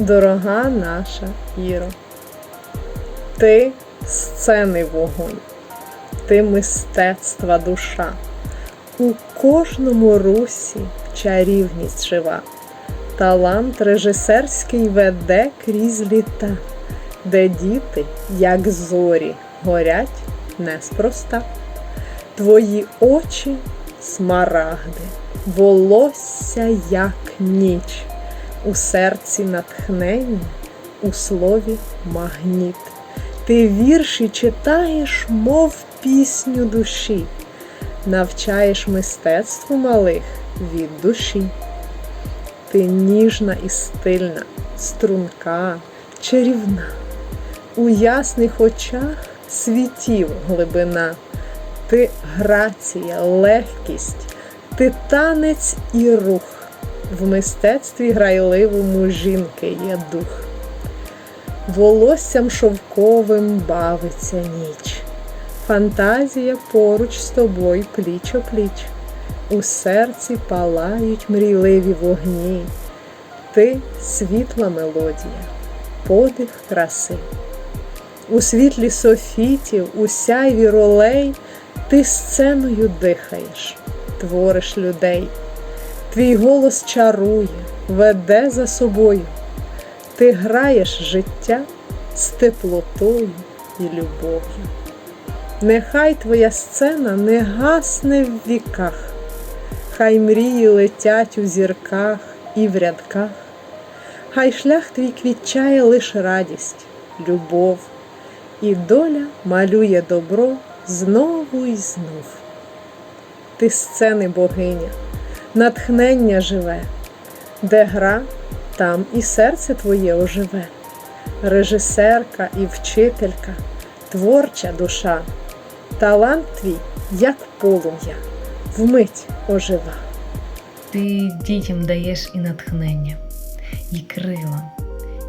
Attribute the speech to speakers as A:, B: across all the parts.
A: дорога наша Іро. Ти сцени вогонь, ти мистецтва душа. У кожному русі чарівність жива. Талант режисерський веде крізь літа, де діти, як зорі, горять неспроста. Твої очі смарагди, волосся, як ніч, у серці натхнення, у слові магніт. Ти вірші читаєш, мов пісню душі, навчаєш мистецтву малих від душі. Ти ніжна і стильна, струнка, чарівна, у ясних очах світів глибина, ти грація, легкість, ти танець і рух. В мистецтві грайливому жінки є дух. Волоссям шовковим бавиться ніч. Фантазія поруч з тобою пліч о пліч. У серці палають мрійливі вогні. Ти світла мелодія, подих краси. У світлі софітів, у сяйві ролей ти сценою дихаєш, твориш людей. Твій голос чарує, веде за собою. Ти граєш життя з теплотою і любов'ю. Нехай твоя сцена не гасне в віках, хай мрії летять у зірках і в рядках, хай шлях твій квітчає лиш радість, любов, і доля малює добро знову і знов. Ти сцени богиня, натхнення живе, де гра, там і серце твоє оживе, режисерка і вчителька, творча душа, талант твій, як полум'я, вмить ожива.
B: Ти дітям даєш і натхнення, і крила.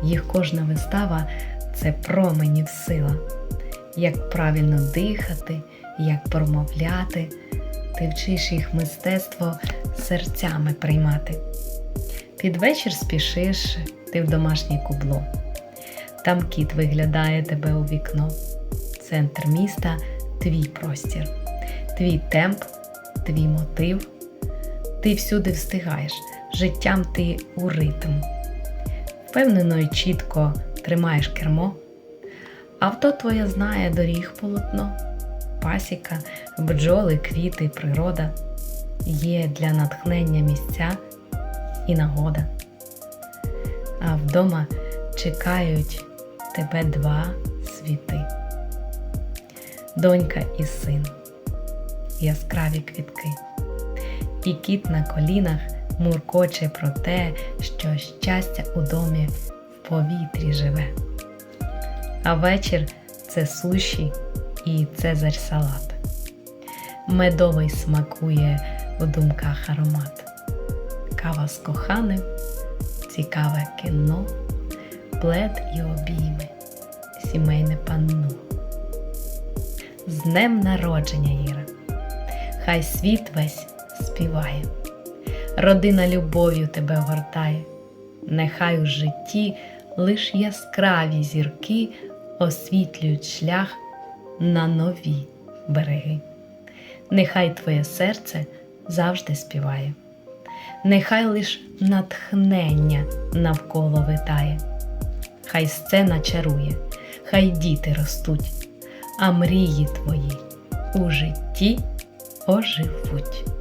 B: Їх кожна вистава це променів сила. Як правильно дихати, як промовляти, ти вчиш їх мистецтво серцями приймати. Під вечір спішиш ти в домашнє кубло. Там кіт виглядає тебе у вікно. Центр міста твій простір, твій темп, твій мотив. Ти всюди встигаєш, життям ти у ритм. Впевнено і чітко тримаєш кермо. Авто твоє знає доріг полотно, пасіка, бджоли, квіти, природа. Є для натхнення місця і нагода. А вдома чекають тебе два світи. Донька і син, яскраві квітки. І кіт на колінах муркоче про те, що щастя у домі в повітрі живе. А вечір це суші і цезарь салат. Медовий смакує у думках аромат. Кава з коханим, цікаве кіно, плед і обійми, сімейне панно. З днем народження, Іра! Хай світ весь співає, родина любов'ю тебе гортає, нехай у житті лиш яскраві зірки освітлюють шлях на нові береги. Нехай твоє серце завжди співає, нехай лиш натхнення навколо витає, хай сцена чарує, хай діти ростуть, а мрії твої у житті оживуть.